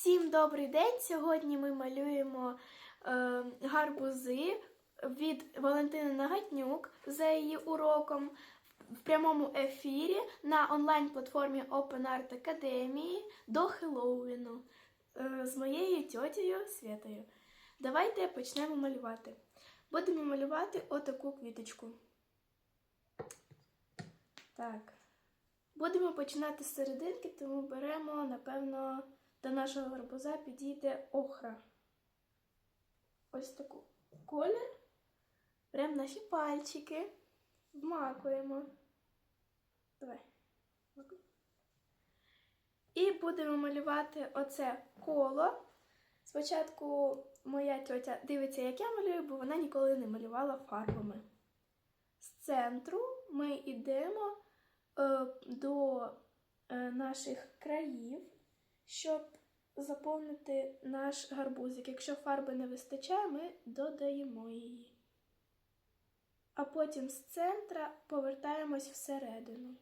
Всім добрий день! Сьогодні ми малюємо е, гарбузи від Валентини Нагатнюк за її уроком в прямому ефірі на онлайн-платформі Open Art Academy до Хеллоуіну е, з моєю тьотєю Святою. Давайте почнемо малювати. Будемо малювати отаку квіточку. Так. Будемо починати з серединки, тому беремо, напевно, до нашого гарбуза підійде охра. Ось таку колір. Беремо наші пальчики, вмакуємо. Давай. І будемо малювати оце коло. Спочатку моя тьотя дивиться, як я малюю, бо вона ніколи не малювала фарбами. З центру ми йдемо е, до е, наших країв, щоб заповнити наш гарбузик. Якщо фарби не вистачає, ми додаємо її. А потім з центра повертаємось всередину.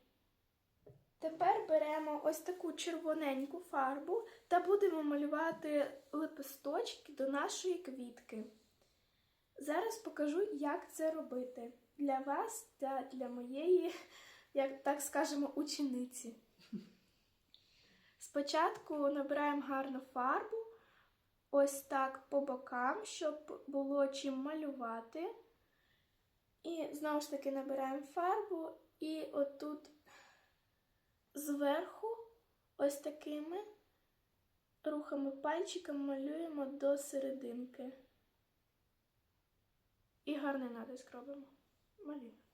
Тепер беремо ось таку червоненьку фарбу та будемо малювати лепесточки до нашої квітки. Зараз покажу, як це робити для вас та для моєї, як так скажемо, учениці. Спочатку набираємо гарну фарбу, ось так по бокам, щоб було чим малювати. І знову ж таки набираємо фарбу і отут зверху, ось такими рухами пальчиком малюємо до серединки. І гарний натиск робимо. Малюємо.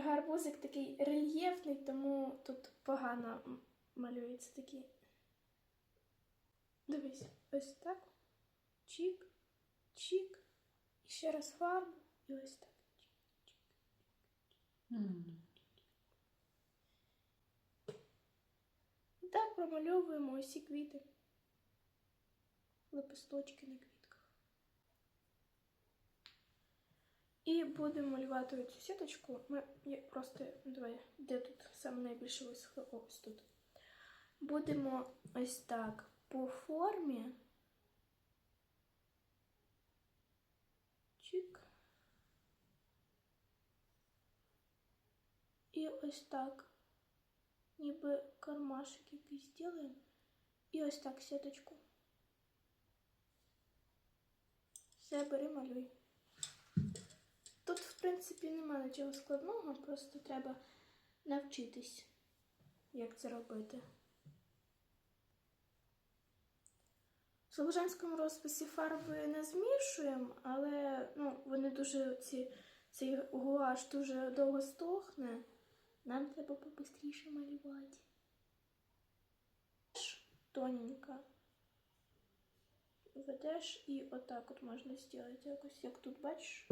Гарбузик такий рельєфний, тому тут погано малюється такий. Дивись, ось так. Чік, чік. І ще раз фарбу. І ось так. І так промальовуємо усі квіти. Лепесточки на квітках. І будемо малювати цю сіточку. Ми просто давай, де тут саме найбільше висохло? Ось тут. Будемо ось так по формі. Чик. І ось так. Ніби кармашик якийсь зробимо. І ось так сіточку. Все, бери, малюй. Принципі, немає нічого складного, просто треба навчитись, як це робити. В слобожанському розписі фарби не змішуємо, але ну, вони дуже ці, цей гуаш дуже довго стохне. Нам треба побистріше малювати. Тоненько. Ведеш і отак от можна зробити якось, як тут бачиш.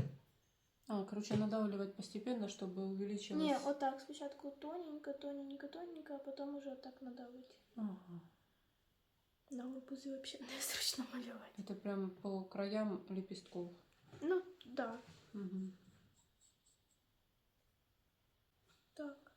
А, короче, надавливать постепенно, чтобы увеличилось. Ні, отак. Спочатку тоненько, тоненько, тоненько, а потім уже отак надавити. Ага. На лопузи взагалі не зручно малювати. Это прям по краям лепестков. Ну, да. Угу. Так.